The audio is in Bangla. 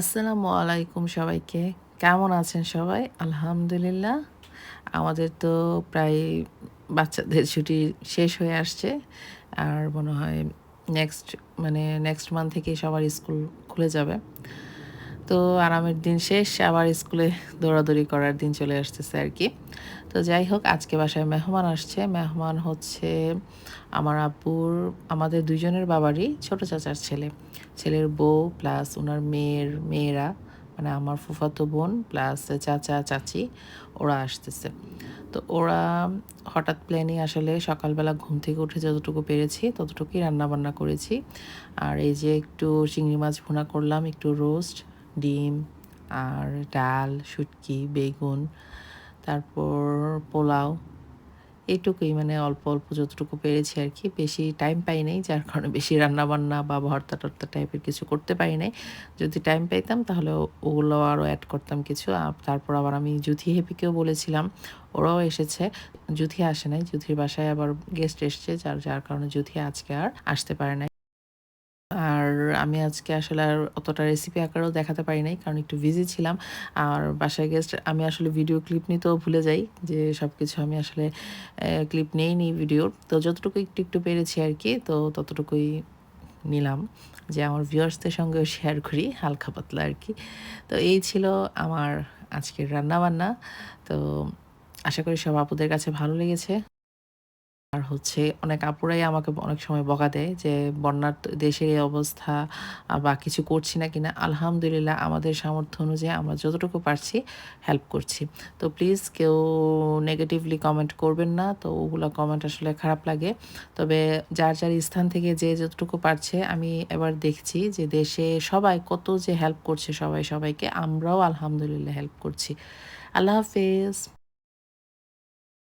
আসসালামু আলাইকুম সবাইকে। কেমন আছেন সবাই? আলহামদুলিল্লাহ। আমাদের তো প্রায় বাচ্চাদের ছুটি শেষ হয়ে আসছে। আর মনে হয় নেক্সট মানে নেক্সট মান্থ থেকে সবার স্কুল খুলে যাবে। তো আরামের দিন শেষ, আবার স্কুলে দৌড়াদৌড়ি করার দিন চলে আসতেছে আর কি। তো যাই হোক, আজকে বাসায় মেহমান আসছে। মেহমান হচ্ছে আমার আব্বুর, আমাদের দুজনের বাবারই ছোট চাচার ছেলে। ছেলের বউ প্লাস ওনার মেয়ের, মেয়েরা মানে আমার ফুফাতো বোন প্লাস চাচা, চাচি, ওরা আসতেছে। তো ওরা হঠাৎ প্ল্যানিং আসলে সকালবেলা ঘুম থেকে উঠে যতটুকু পেরেছি ততটুকুই রান্নাবান্না করেছি। আর এই যে একটু চিংড়ি মাছ ভুনা করলাম, একটু রোস্ট ডিম, আর ডাল, শুটকি, বেগুন, তারপর পোলাও। এইটুকুই মানে অল্প অল্প যতটুকু পেরেছি আর কি। বেশি টাইম পাই নাই, যার কারণে বেশি রান্না বান্না বা ভর্তা টর্তা টাইপের কিছু করতে পারি নাই। যদি টাইম পাইতাম তাহলে ওগুলো আরও অ্যাড করতাম কিছু। তারপর আবার আমি জুথি হেপিকেও বলেছিলাম, ওরাও এসেছে। জুথি আসে নাই জুথির বাসায় আবার গেস্ট এসছে, যার যার কারণে জুথি আজকে আর আসতে পারে নাই। আর আমি আজকে আসলে আর অতটা রেসিপি আকারেও দেখাতে পারি নাই, কারণ একটু বিজি ছিলাম। আর বাসায় গেস্ট আমি আসলে ভিডিও ক্লিপ নিতেও ভুলে যাই যে সব কিছু আমি আসলে ক্লিপ নেই নি ভিডিওর তো যতটুকু একটু একটু পেরেছি আর কি, তো ততটুকুই নিলাম যে আমার ভিউয়ার্সদের সঙ্গেও শেয়ার করি, হালকা পাতলা আর কি। তো এই ছিল আমার আজকের রান্নাবান্না। তো আশা করি সব আপুদের কাছে ভালো লেগেছে। আর হচ্ছে অনেক আপুরাই আমাকে অনেক সময় বকা দেয় যে, বন্যার দেশের এই অবস্থা বা কিছু করছি না কিনা? আলহামদুলিল্লাহ আমাদের সামর্থ্য অনুযায়ী আমরা যতটুকু পারছি হেল্প করছি। তো প্লিজ কেউ নেগেটিভলি কমেন্ট করবেন না, তো ওগুলো কমেন্ট আসলে খারাপ লাগে। তবে যার যার স্থান থেকে যে যতটুকু পারছে, আমি এবার দেখছি যে দেশে সবাই কত যে হেল্প করছে সবাই, সবাইকে আমরাও আলহামদুলিল্লাহ হেল্প করছি। আল্লাহ হাফেজ।